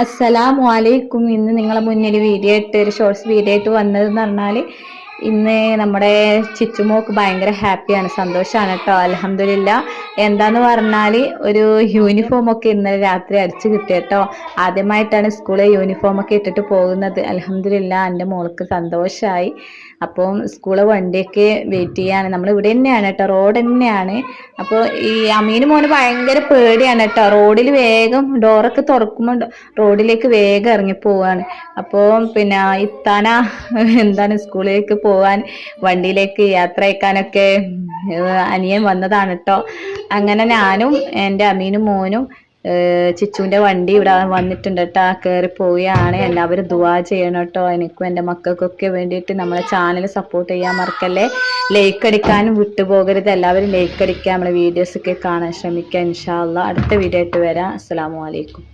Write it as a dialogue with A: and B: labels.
A: അസ്സലാമു അലൈക്കും ഇന്ന് നിങ്ങളെ മുന്നിൽ വീഡിയോ ഇട്ട് ഒരു ഷോർട്സ് വീഡിയോ ആയിട്ട് വന്നതെന്ന് പറഞ്ഞാൽ ഇന്ന് നമ്മുടെ ചിച്ചുമോക്ക് ഭയങ്കര ഹാപ്പിയാണ് സന്തോഷമാണ് കേട്ടോ അലഹമില്ല എന്താന്ന് പറഞ്ഞാൽ ഒരു യൂണിഫോം ഒക്കെ ഇന്നലെ രാത്രി അടിച്ചു കിട്ടിയട്ടോ ആദ്യമായിട്ടാണ് സ്കൂളിൽ യൂണിഫോം ഒക്കെ ഇട്ടിട്ട് പോകുന്നത്. അലഹമില്ല എന്റെ മോൾക്ക് സന്തോഷമായി അപ്പം സ്കൂൾ വണ്ടിയൊക്കെ വെയിറ്റ് ചെയ്യാണ്. നമ്മൾ ഇവിടെ തന്നെയാണ് കേട്ടോ റോഡ് തന്നെയാണ്. അപ്പോൾ ഈ അമീന് മോന് ഭയങ്കര പേടിയാണ് കേട്ടോ. റോഡിൽ വേഗം ഡോറൊക്കെ തുറക്കുമ്പോൾ റോഡിലേക്ക് വേഗം ഇറങ്ങി പോവാണ്. അപ്പോൾ പിന്നെ ഇത്താന എന്താണ് സ്കൂളിലേക്ക് പോവാൻ വണ്ടിയിലേക്ക് യാത്ര അയക്കാനൊക്കെ അനിയൻ വന്നതാണ് കേട്ടോ അങ്ങനെ ഞാനും എന്റെ അമീനും മോനും ചിച്ചുവിന്റെ വണ്ടി ഇവിടെ വന്നിട്ടുണ്ട് കേട്ടോ കയറി പോവുകയാണ്. എല്ലാവരും ദുവാ ചെയ്യണം കേട്ടോ എനിക്കും എന്റെ മക്കൾക്കൊക്കെ വേണ്ടിയിട്ട് നമ്മളെ ചാനൽ സപ്പോർട്ട് ചെയ്യാൻ മറക്കല്ലേ? ലൈക്ക് അടിക്കാനും വിട്ടുപോകരുത്. എല്ലാവരും ലൈക്ക് അടിക്കുക. നമ്മളെ വീഡിയോസ് ഒക്കെ കാണാൻ ശ്രമിക്കുക. ഇൻഷാല്ല അടുത്ത വീഡിയോ ആയിട്ട് വരാം. അസ്സാം വലൈക്കും